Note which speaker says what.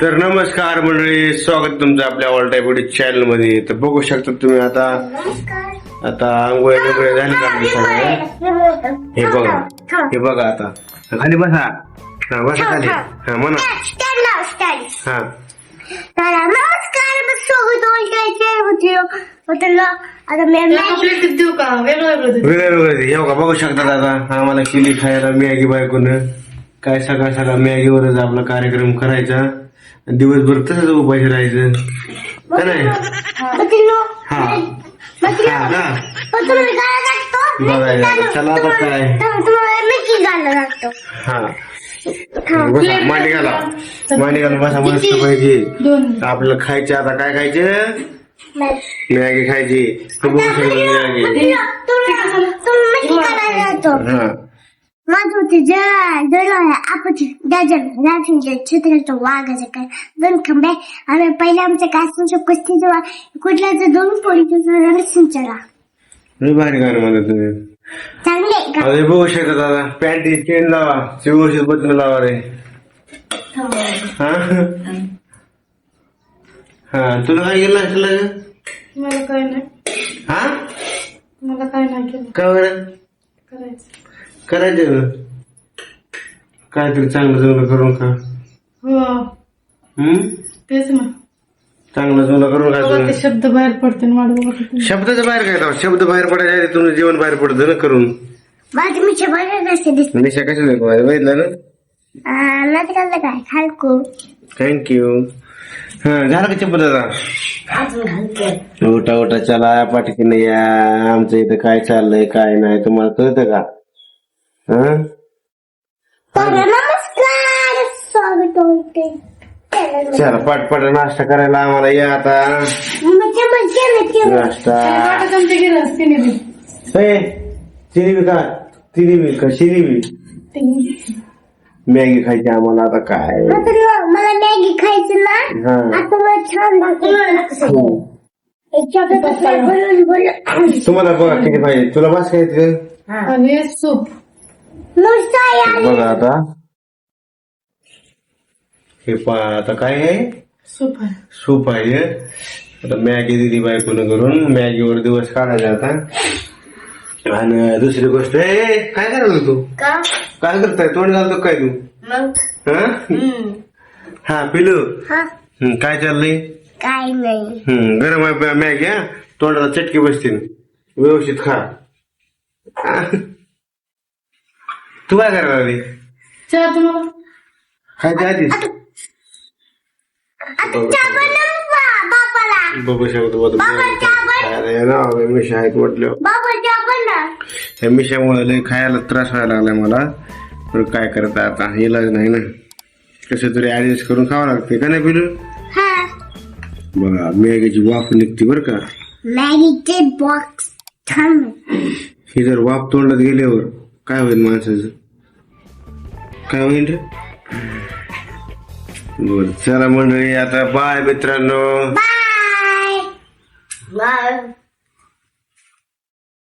Speaker 1: तर नमस्कार मंडळी स्वागत तुमचं आपल्या ऑल टाईप चॅनलमध्ये तर बघू शकता तुम्ही आता आता आंघोळ वगैरे झाली का हे बघा. हे. बघा आता. खाली बसा. हा बसा खाली. हा. म्हणा. हा.
Speaker 2: आता
Speaker 3: वेगळं
Speaker 1: हे बघा बघू शकता दादा. आम्हाला केली खायला मॅगी बायकोन. काय सकाळ सकाळ मॅगीवरच आपला कार्यक्रम करायचा. दिवसभर तसंच उपाशी राहायचं. का नाही? हा. हा.
Speaker 2: लागतो
Speaker 1: बघायला चला आता काय? हा. बसा मांडी घाला. मांडी घाला बसा मस्त पैकी.
Speaker 3: दोन.
Speaker 1: आपलं खायचं आता काय खायचं? मॅगी. खायची. तर बघू शकता मॅगी. हा.
Speaker 2: चित्राचं वाघाचं काय दोन खंबे आम्ही पहिले आमच्या कासच्या कुस्तीचं कुठल्याचं दोन पोळीचं सिंचरा
Speaker 1: लय भारी गाणं म्हणत तुम्ही
Speaker 2: चांगले का
Speaker 1: अरे बघू शकता दादा पॅन्ट चेन लावा व्यवस्थित बटन लावा रे हा हा तुला काय केलं असलं ग?
Speaker 3: मला काय नाही
Speaker 1: हा
Speaker 3: मला काय नाही केलं
Speaker 1: का बरं
Speaker 3: करायचं
Speaker 1: करायचं ना काहीतरी चांगलं चांगलं करून खा.
Speaker 3: हो.
Speaker 1: हम्म?
Speaker 3: तेच ना.
Speaker 1: चांगलं चांगलं करून
Speaker 3: बघा ते शब्द बाहेर पडते ना वाट बघत होते.
Speaker 1: शब्दाच्या बाहेर काय तेव्हा? शब्द बाहेर पडायच्या आधी तुमचं जीवन बाहेर पडतं ना करून.
Speaker 2: माझी मी बघा कसे दिसत.
Speaker 1: निशा कशी बघितलं ना?
Speaker 2: नाही काय काय खालको
Speaker 1: थँक्यू हा झालं का चप्पल दादा
Speaker 2: अजून घालते
Speaker 1: उठा उठा चला पाठकीने या. आमचं इथं काय चाललंय काय नाही तुम्हाला कळतं का हं?
Speaker 2: तर नमस्कार स्वागत होते
Speaker 1: चला पाठ नाश्ता करायला आम्हाला या आता नाश्ता
Speaker 3: वाटत आमच्या गेलं असते नाही ते.
Speaker 1: ए, चिनी बी का तिन्ही बी का मॅगी खायची आम्हाला आता काय
Speaker 2: मला मॅगी खायची ना
Speaker 1: हा
Speaker 2: आता मला छान लागतं
Speaker 1: तुम्हाला बघा किती पाहिजे तुला बस खायचं
Speaker 3: आणि सूप
Speaker 1: बघा आता. हे पा आता काय आहे?
Speaker 3: सूप आहे.
Speaker 1: सूप आहे. आता मॅगी दिली बायकोनं करून मॅगीवर दिवस काढायचा आता. आणि दुसरी गोष्ट ए, काय करायला तू?
Speaker 2: का?
Speaker 1: काय करताय? तोंड घालतो काय तू?
Speaker 2: मग?
Speaker 1: हा? हा पिलू.
Speaker 2: हा.
Speaker 1: हं, काय चाललंय?
Speaker 2: काय नाही.
Speaker 1: हं, गरम आहे मॅगी हा? तोंडाला चटके बसतील व्यवस्थित खा. तू काय करायला लागली
Speaker 3: चहा तुम्हाला
Speaker 1: खायच्या आधीच अरे ना म्हटलं. त्या मिशामुळे लय खायला त्रास व्हायला लागलाय मला. पण काय करता आता? इलाज नाही ना. कसं तरी ऍडजस्ट करून खावं लागते का नाही पिलू?
Speaker 2: हा.
Speaker 1: बघा मॅगीची वाफ निघते बरं का.
Speaker 2: मॅगीचे बॉक्स छान
Speaker 1: ही जर वाफ तोंडात गेल्यावर काय होईल माणसाचं? काय होईल रे? बर चला मंडळी आता बाय मित्रांनो.
Speaker 2: बाय. बाय.